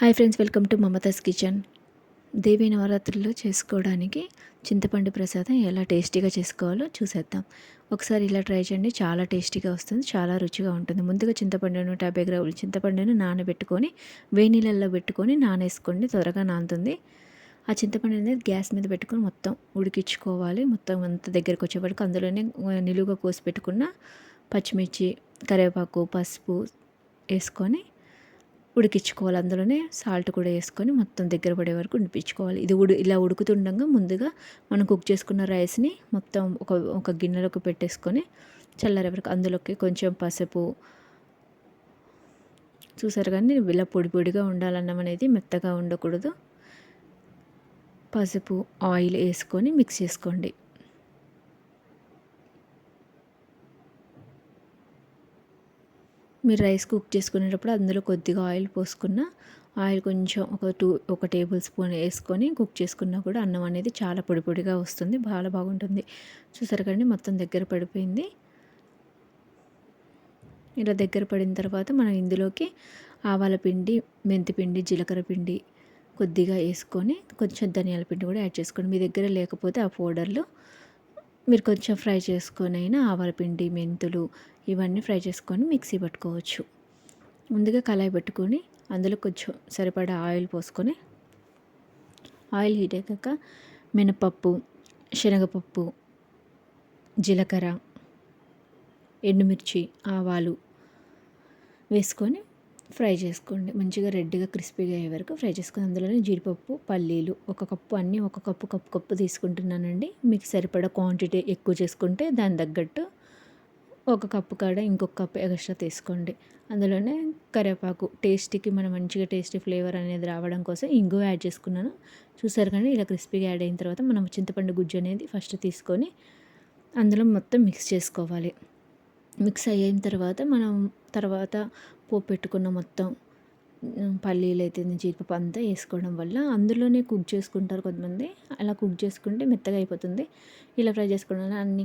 Hi friends welcome to Mamata's kitchen. Devi నవరాత్రుల్లో చేసుకోవడానికి చింతపండు ప్రసాదం ఎలా టేస్టీగా చేసుకోవాలో చూసేద్దాం. ఒకసారి ఇలా ట్రై చేయండి చాలా టేస్టీగా వస్తుంది చాలా రుచిగా ఉంటుంది. ముందుగా చింతపండును డెబ్బై గ్రాములు చింతపండును నానబెట్టుకొని వేడి నీళ్ళల్లో పెట్టుకొని నానేసుకోండి త్వరగా నానుతుంది. ఆ చింతపండు అనేది గ్యాస్ మీద పెట్టుకొని మొత్తం ఉడికించుకోవాలి. మొత్తం అంత దగ్గరకు వచ్చేప్పటికి అందులోనే నిలువుగా కోసి పెట్టుకున్న పచ్చిమిర్చి కరివేపాకు పసుపు వేసుకొని ఉడికించుకోవాలి అందులోనే సాల్ట్ కూడా వేసుకొని మొత్తం దగ్గర పడే వరకు ఉడిపించుకోవాలి ఇది ఉడి ఇలా ఉడుకుతుండగా ముందుగా మనం కుక్ చేసుకున్న రైస్ని మొత్తం ఒక ఒక గిన్నెలోకి పెట్టేసుకొని చల్లారే వరకు అందులోకి కొంచెం పసుపు చూసారు కానీ ఇలా పొడి పొడిగా ఉండాలన్నం అనేది మెత్తగా ఉండకూడదు. పసుపు ఆయిల్ వేసుకొని మిక్స్ చేసుకోండి. మీరు రైస్ కుక్ చేసుకునేటప్పుడు అందులో కొద్దిగా ఆయిల్ పోసుకున్న ఆయిల్ కొంచెం ఒక టూ ఒక టేబుల్ స్పూన్ వేసుకొని కుక్ చేసుకున్నా కూడా అన్నం అనేది చాలా పొడి పొడిగా వస్తుంది చాలా బాగుంటుంది. చూసారు కానీ మొత్తం దగ్గర పడిపోయింది. ఇలా దగ్గర పడిన తర్వాత మనం ఇందులోకి ఆవాల పిండి మెంతి పిండి జీలకర్ర పిండి కొద్దిగా వేసుకొని కొంచెం ధనియాల పిండి కూడా యాడ్ చేసుకోండి. మీ దగ్గర లేకపోతే ఆ పౌడర్లు మీరు కొంచెం ఫ్రై చేసుకొని అయినా ఆవాల మెంతులు ఇవన్నీ ఫ్రై చేసుకొని మిక్సీ పట్టుకోవచ్చు. ముందుగా కళాయి పెట్టుకొని అందులో కొంచెం సరిపడా ఆయిల్ పోసుకొని ఆయిల్ హీట్ అయ్యాక మినపప్పు శనగపప్పు జీలకర్ర ఎండుమిర్చి ఆవాలు వేసుకొని ఫ్రై చేసుకోండి. మంచిగా రెడ్గా క్రిస్పీగా అయ్యే వరకు ఫ్రై చేసుకుని అందులోనే జీడిపప్పు పల్లీలు ఒక కప్పు అన్నీ ఒక కప్పు కప్పు కప్పు తీసుకుంటున్నానండి. మీకు సరిపడా క్వాంటిటీ ఎక్కువ చేసుకుంటే దాని తగ్గట్టు ఒక కప్పు కాడ ఇంకొక కప్పు ఎక్స్ట్రా తీసుకోండి. అందులోనే కరివేపాకు టేస్ట్కి మనం మంచిగా టేస్టీ ఫ్లేవర్ అనేది రావడం కోసం ఇంగువ యాడ్ చేసుకున్నాను. చూసారు కానీ ఇలా క్రిస్పీగా యాడ్ అయిన తర్వాత మనం చింతపండు గుజ్జు అనేది ఫస్ట్ తీసుకొని అందులో మొత్తం మిక్స్ చేసుకోవాలి. మిక్స్ అయిన తర్వాత మనం తర్వాత పోపు పెట్టుకున్న మొత్తం పల్లీలు అయితే జీడిపప్పు అంతా వేసుకోవడం వల్ల అందులోనే కుక్ చేసుకుంటారు కొంతమంది. అలా కుక్ చేసుకుంటే మెత్తగా అయిపోతుంది. ఇలా ఫ్రై చేసుకోవడం వల్ల అన్ని